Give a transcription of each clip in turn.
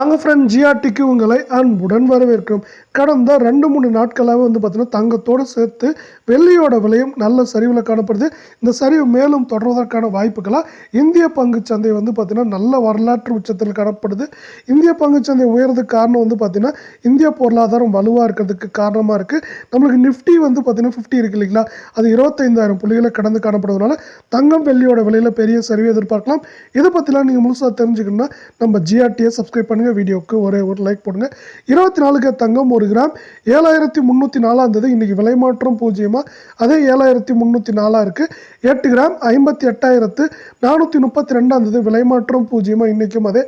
நாங்கள் ஃப்ரெண்ட் ஜிஆர்டிக்கு உங்களை அன்புடன் வரவேற்கிறோம். கடந்த ரெண்டு மூணு நாட்களாகவே வந்து பார்த்தீங்கன்னா தங்கத்தோடு சேர்த்து வெள்ளியோட விலையும் நல்ல சரிவில் காணப்படுது. இந்த சரிவு மேலும் தொடர்வதற்கான வாய்ப்புகளாக இந்திய பங்குச் சந்தை வந்து பார்த்திங்கன்னா நல்ல வரலாற்று உச்சத்தில் காணப்படுது. இந்திய பங்குச் சந்தை உயர்றதுக்கு காரணம் வந்து பார்த்தீங்கன்னா இந்திய பொருளாதாரம் வலுவாக இருக்கிறதுக்கு காரணமாக இருக்குது நம்மளுக்கு நிஃப்டி வந்து பார்த்தீங்கன்னா ஃபிஃப்டி இருக்கு இல்லைங்களா? அது இருபத்தைந்தாயிரம் புள்ளிகளை கடந்து காணப்படுவதனால தங்கம் வெள்ளியோட விலையில் பெரிய சரிவை எதிர்பார்க்கலாம். இதை பற்றிலாம் நீங்கள் முழுசாக தெரிஞ்சுக்கணும்னா நம்ம ஜிஆர்டியை சப்ஸ்கிரைப் பண்ணுங்கள் வீடியோவுக்கு ஒரே ஒரு லைக் போடுங்க. இருபத்தி நாலுக்கு தங்கம் ஒரு கிராம். ஏழாயிரத்தி முந்நூற்றி நாலாக இருந்தது இன்றைக்கி விலை மாற்றம் பூஜ்ஜியமாக அதே ஏழாயிரத்தி முந்நூற்றி நாலாக இருக்குது எட்டு கிராம். ஐம்பத்தி எட்டாயிரத்து நானூற்றி முப்பத்தி ரெண்டாக இருந்தது விலை மாற்றம் பூஜ்ஜியமாக இன்றைக்கும் அதே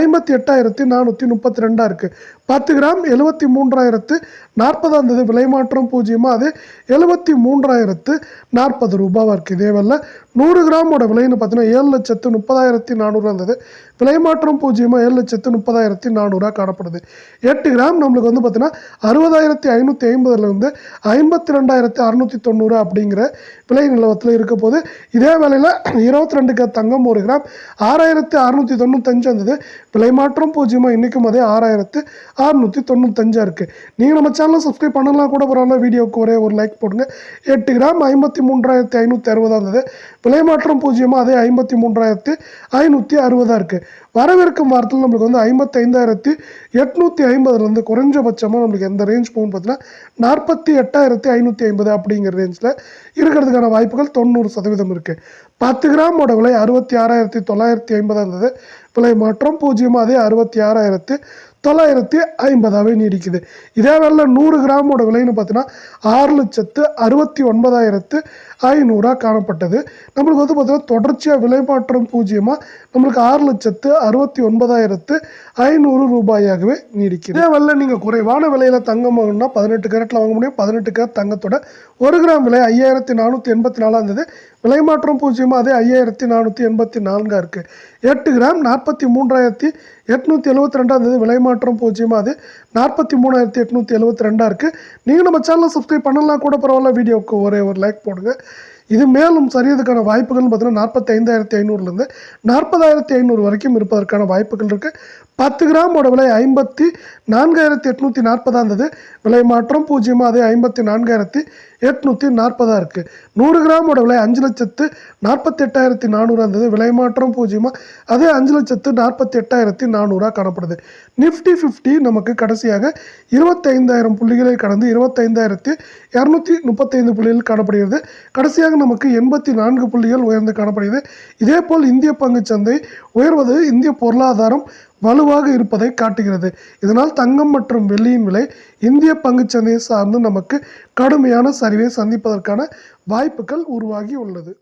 ஐம்பத்தி எட்டாயிரத்தி நானூற்றி முப்பத்தி ரெண்டாக இருக்குது பத்து கிராம். எழுபத்தி மூன்றாயிரத்து நாற்பதாக இருந்தது விலை மாற்றம் பூஜ்ஜியமாக அது எழுபத்தி மூன்றாயிரத்து நாற்பது ரூபாவாக இருக்குது இதே வேலை. நூறு கிராமோட விலைன்னு பார்த்தீங்கன்னா ஏழு லட்சத்து முப்பதாயிரத்தி நானூறு இருந்தது விலை மாற்றம் பூஜ்ஜியமாக ஏழு லட்சத்து அறுபதாயிரத்தி நானூறாக காணப்படுது. எட்டு கிராம் நம்மளுக்கு வந்து பார்த்தீங்கன்னா அறுபதாயிரத்தி ஐநூற்றி ஐம்பதுலேருந்து ஐம்பத்தி ரெண்டாயிரத்தி அறநூற்றி தொண்ணூறு அப்படிங்கிற விலை நிலவரத்தில் இருக்க போது இதே வேலையில் இருபத்தி ரெண்டுக்கு தங்கம் ஒரு கிராம் ஆறாயிரத்தி அறநூற்றி தொண்ணூத்தஞ்சு வந்தது. விலை மாற்றம் பூஜ்ஜியமாக இன்றைக்கும் அதே ஆறாயிரத்து அறுநூற்றி தொண்ணூத்தஞ்சாக இருக்குது நீங்கள் நம்ம சேனலை சப்ஸ்கிரைப் பண்ணலாம் கூட பரவாயில்ல வீடியோவுக்கு ஒரே ஒரு லைக் போடுங்க. எட்டு கிராம் ஐம்பத்தி மூன்றாயிரத்தி ஐநூற்றி அறுபதாக இருந்தது விலை மாற்றம் பூஜ்ஜியமாக அதே ஐம்பத்தி மூன்றாயிரத்து ஐநூற்றி அறுபதாக இருக்குது வரவிருக்கும் வாரத்தில் நம்மளுக்கு வந்து ஐம்பத்தி ஐம்பத்தைந்தாயிரத்தி எட்நூற்றி ஐம்பதுலேருந்து குறைஞ்சபட்சமாக நம்மளுக்கு எந்த ரேஞ்ச் போகும் பார்த்தீங்கன்னா நாற்பத்தி எட்டாயிரத்தி ஐநூற்றி ஐம்பது அப்படிங்கிற ரேஞ்சில் இருக்கிறதுக்கான வாய்ப்புகள் தொண்ணூறு சதவீதம் இருக்குது பத்து கிராமோட விலை அறுபத்தி ஆறாயிரத்தி தொள்ளாயிரத்தி ஐம்பதாக இருந்தது விலை மாற்றம் பூஜ்ஜியமாக அதே அறுபத்தி ஆறாயிரத்து தொள்ளாயிரத்தி ஐம்பதாகவே நீடிக்குது. இதே வேலை நூறு கிராமோட விலைன்னு பார்த்தீங்கன்னா ஆறு லட்சத்து அறுபத்தி ஒன்பதாயிரத்து ஐநூறாக காணப்பட்டது. நம்மளுக்கு வந்து பார்த்திங்கன்னா தொடர்ச்சியாக விலை மாற்றம் பூஜ்ஜியமாக நம்மளுக்கு ஆறு லட்சத்து அறுபத்தி ஒன்பதாயிரத்து ஐநூறு ரூபாயாகவே நீடிக்குது. இதே வேலை நீங்கள் குறைவான விலையில் தங்கம் வாங்கணும்னா பதினெட்டு கேரட்டில் வாங்க முடியும். பதினெட்டு கேரட் தங்கத்தோட ஒரு கிராம் விலை ஐயாயிரத்தி நானூற்றி எண்பத்தி நாலாக இருந்தது விலை மாற்றம் பூஜ்ஜியமாக அதே ஐயாயிரத்தி நானூற்றி எண்பத்தி நான்காக இருக்குது எட்டு கிராம் நாற்பத்தி மூன்றாயிரத்தி எட்நூற்றி எழுபத்தி ரெண்டாக இருந்தது விலை மாற்றம் பூஜ்ஜியமாக அது நாற்பத்தி மூணாயிரத்தி எட்நூற்றி எழுபத்தி ரெண்டாக இருக்குது நீங்கள் நம்ம சேனலை சப்ஸ்கிரைப் பண்ணலாம் கூட பரவாயில்ல வீடியோவுக்கு ஒரே ஒரு லைக் போடுங்க. இது மேலும் சரியதுக்கான வாய்ப்புகள்னு பார்த்தீங்கன்னா நாற்பத்தி ஐந்தாயிரத்தி ஐநூறுலேருந்து நாற்பதாயிரத்தி ஐநூறு வரைக்கும் இருப்பதற்கான வாய்ப்புகள் இருக்குது பத்து கிராமோட விலை ஐம்பத்தி நான்காயிரத்தி எட்நூற்றி நாற்பதாக இருந்தது விலை மாற்றம் பூஜ்ஜியமாக அதே ஐம்பத்தி நான்காயிரத்தி எட்நூற்றி நாற்பதாக இருக்குது நூறு கிராமோட விலை அஞ்சு லட்சத்து நாற்பத்தி எட்டாயிரத்தி நானூறு இருந்தது விலை மாற்றம் பூஜ்ஜியமாக அதே அஞ்சு லட்சத்து நாற்பத்தி எட்டாயிரத்தி நானூறாக காணப்படுது. நிஃப்டி ஃபிஃப்டி நமக்கு கடைசியாக இருபத்தைந்தாயிரம் புள்ளிகளை கடந்து இருபத்தைந்தாயிரத்தி இரநூத்தி முப்பத்தைந்து புள்ளிகள் காணப்படுகிறது. கடைசியாக நமக்கு எண்பத்தி நான்கு புள்ளிகள் உயர்ந்து காணப்படுகிறது. இதேபோல் இந்திய பங்குச்சந்தை உயர்வது இந்திய பொருளாதாரம் வலுவாக இருப்பதை காட்டுகிறது. இதனால் தங்கம் மற்றும் வெள்ளியின் விலை இந்திய பங்குச்சந்தையை சார்ந்து நமக்கு கடுமையான சரிவை சந்திப்பதற்கான வாய்ப்புகள் உருவாகி உள்ளது.